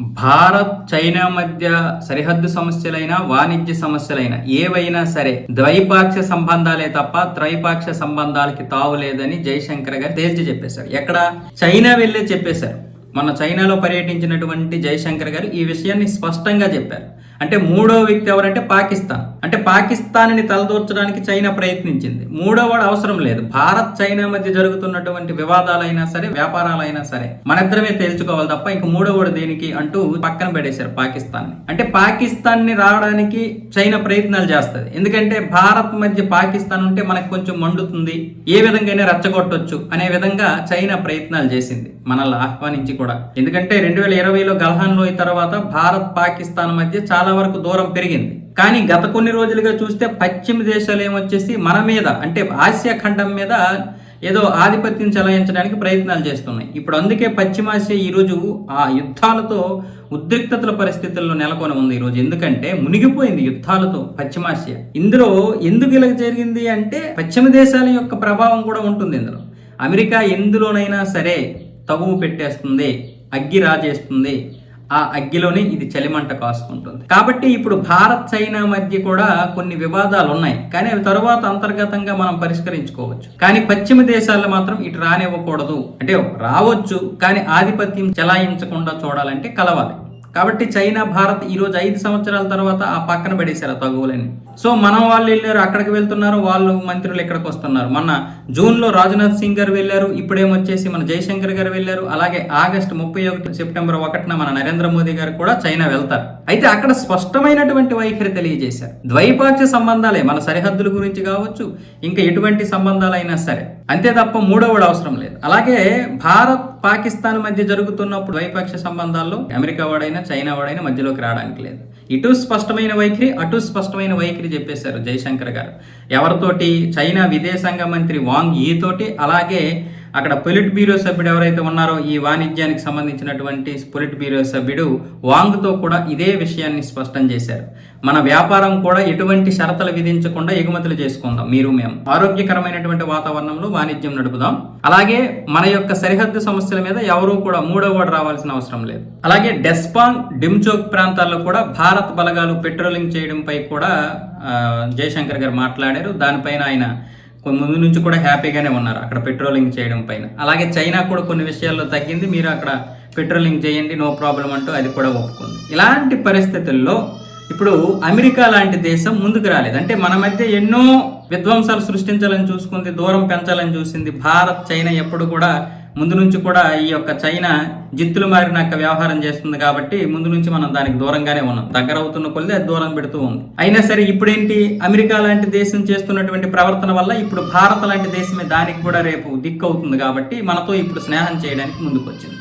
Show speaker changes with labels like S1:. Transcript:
S1: Bharat China మధ్య సరిహద్దు సమస్యలైనా వాణిజ్య సమస్యలైనా ఏవైనా సరే ద్వైపాక్ష సంబంధాలే తప్ప త్రైపాక్ష సంబంధాలకి తావు లేదని జయశంకర్ గారు తేల్చి చెప్పేశారు. ఎక్కడ? చైనా వెళ్ళే చెప్పేశారు. మన చైనాలో పర్యటించినటువంటి జయశంకర్ గారు ఈ విషయాన్ని స్పష్టంగా చెప్పారు. అంటే మూడో వ్యక్తి ఎవరంటే పాకిస్తాన్. అంటే పాకిస్తాన్ని తలదూర్చడానికి చైనా ప్రయత్నించింది. మూడో వాడు అవసరం లేదు. భారత్ చైనా మధ్య జరుగుతున్నటువంటి వివాదాలైనా సరే వ్యాపారాలైనా సరే మనిద్దరమే తేల్చుకోవాలి తప్ప ఇంక మూడో వాడు దేనికి అంటూ పక్కన పడేశారు పాకిస్తాన్ అంటే పాకిస్తాన్ని రావడానికి చైనా ప్రయత్నాలు చేస్తుంది. ఎందుకంటే భారత్ మధ్య పాకిస్తాన్ ఉంటే మనకు కొంచెం మండుతుంది. ఏ విధంగా రెచ్చగొట్టొచ్చు అనే విధంగా చైనా ప్రయత్నాలు చేసింది. మనల్ని ఆహ్వానించి కూడా. ఎందుకంటే రెండు వేల ఇరవైలో గల్హాన్ లోయ తర్వాత భారత్ పాకిస్తాన్ మధ్య చాలా వరకు దూరం పెరిగింది. కానీ గత కొన్ని రోజులుగా చూస్తే పశ్చిమ దేశాలు ఏమొచ్చేసి మన మీద అంటే ఆసియా ఖండం మీద ఏదో ఆధిపత్యం చెలాయించడానికి ప్రయత్నాలు చేస్తున్నాయి. ఇప్పుడు అందుకే పశ్చిమాసియా ఈరోజు ఆ యుద్ధాలతో ఉద్రిక్తతల పరిస్థితుల్లో నెలకొని ఉంది ఈరోజు ఎందుకంటే మునిగిపోయింది యుద్ధాలతో పశ్చిమాసియా ఇందులో ఎందుకు ఇలా జరిగింది అంటే పశ్చిమ దేశాల యొక్క ప్రభావం కూడా ఉంటుంది ఇందులో. అమెరికా ఎందులోనైనా సరే తగువు పెట్టేస్తుంది అగ్గి రాజేస్తుంది. ఆ అగ్గిలోనే ఇది చలిమంట కాసుకుంటుంది. కాబట్టి ఇప్పుడు భారత్ చైనా మధ్య కూడా కొన్ని వివాదాలు ఉన్నాయి. కానీ అవి తరువాత అంతర్గతంగా మనం పరిష్కరించుకోవచ్చు. కానీ పశ్చిమ దేశాల్లో మాత్రం ఇటు రానివ్వకూడదు. అంటే రావచ్చు కానీ ఆధిపత్యం చెలాయించకుండా చూడాలంటే కలవాలి. కాబట్టి చైనా భారత్ ఈ రోజు ఐదు సంవత్సరాల తర్వాత ఆ పక్కన పడేశారు ఆ తగువులని సో మనం వాళ్ళు వెళ్ళారు అక్కడికి వెళ్తున్నారు వాళ్ళు మంత్రులు ఇక్కడికి వస్తున్నారు? మొన్న జూన్లో రాజ్నాథ్ సింగ్ గారు వెళ్ళారు ఇప్పుడేమొచ్చేసి మన జయశంకర్ గారు వెళ్ళారు అలాగే ఆగస్టు ముప్పై ఒకటి సెప్టెంబర్ ఒకటిన మన నరేంద్ర మోదీ గారు కూడా చైనా వెళ్తారు. అయితే అక్కడ స్పష్టమైనటువంటి వైఖరి తెలియజేశారు. ద్వైపాక్ష సంబంధాలే మన సరిహద్దుల గురించి కావచ్చు ఇంకా ఎటువంటి సంబంధాలైనా సరే. అంతే తప్ప మూడవడు అవసరం లేదు. అలాగే భారత్ పాకిస్తాన్ మధ్య జరుగుతున్నప్పుడు ద్వైపాక్ష సంబంధాల్లో అమెరికా వాడైనా చైనా వాడైనా మధ్యలోకి రావడానికి లేదు. ఇటు స్పష్టమైన వైఖరి అటు స్పష్టమైన వైఖరి చెప్పేశారు జయశంకర్ గారు. ఎవరితోటి? చైనా విదేశాంగ మంత్రి వాంగ్ ఈ తోటి అలాగే అక్కడ పొలిట్ బ్యూరో సభ్యుడు ఎవరైతే ఉన్నారో ఈ వాణిజ్యానికి సంబంధించినటువంటి పొలిట్ బ్యూరో సభ్యుడు వాంగ్తో కూడా ఇదే విషయాన్ని స్పష్టం చేశారు. మన వ్యాపారం కూడా ఎటువంటి షరతులు విధించకుండా ఎగుమతులు చేసుకుందాం. మీరు మేము ఆరోగ్యకరమైనటువంటి వాతావరణంలో వాణిజ్యం నడుపుదాం. అలాగే మన యొక్క సరిహద్దు సమస్యల మీద ఎవరూ కూడా మూడవ వాడు రావాల్సిన అవసరం లేదు. అలాగే డెస్పాంగ్ డిమ్చోక్ ప్రాంతాల్లో కూడా భారత్ బలగాలు పెట్రోలింగ్ చేయడంపై కూడా జయశంకర్ గారు మాట్లాడారు. దానిపైన ఆయన ముందు నుంచి కూడా హ్యాపీగానే ఉన్నారు అక్కడ పెట్రోలింగ్ చేయడం పైన. అలాగే చైనా కూడా కొన్ని విషయాల్లో తగ్గింది. మీరు అక్కడ పెట్రోలింగ్ చేయండి నో ప్రాబ్లం అంటూ అది కూడా ఒప్పుకుంది. ఇలాంటి పరిస్థితుల్లో ఇప్పుడు అమెరికా లాంటి దేశం ముందుకు రాలేదు. అంటే మన మధ్య ఎన్నో విధ్వంసాలు సృష్టించాలని చూసుకుంది దూరం పెంచాలని చూసింది. భారత్ చైనా ఎప్పుడు కూడా ముందు నుంచి కూడా ఈ యొక్క చైనా జిత్తులు మారినాక వ్యవహారం చేస్తుంది కాబట్టి ముందు నుంచి మనం దానికి దూరంగానే ఉన్నాం. దగ్గర అవుతున్న కొలిది అది దూరం పెడుతూ ఉంది. అయినా సరే ఇప్పుడేంటి అమెరికా లాంటి దేశం చేస్తున్నటువంటి ప్రవర్తన వల్ల ఇప్పుడు భారత్ లాంటి దేశమే దానికి కూడా రేపు దిక్కు అవుతుంది కాబట్టి మనతో ఇప్పుడు స్నేహం చేయడానికి ముందుకు వచ్చింది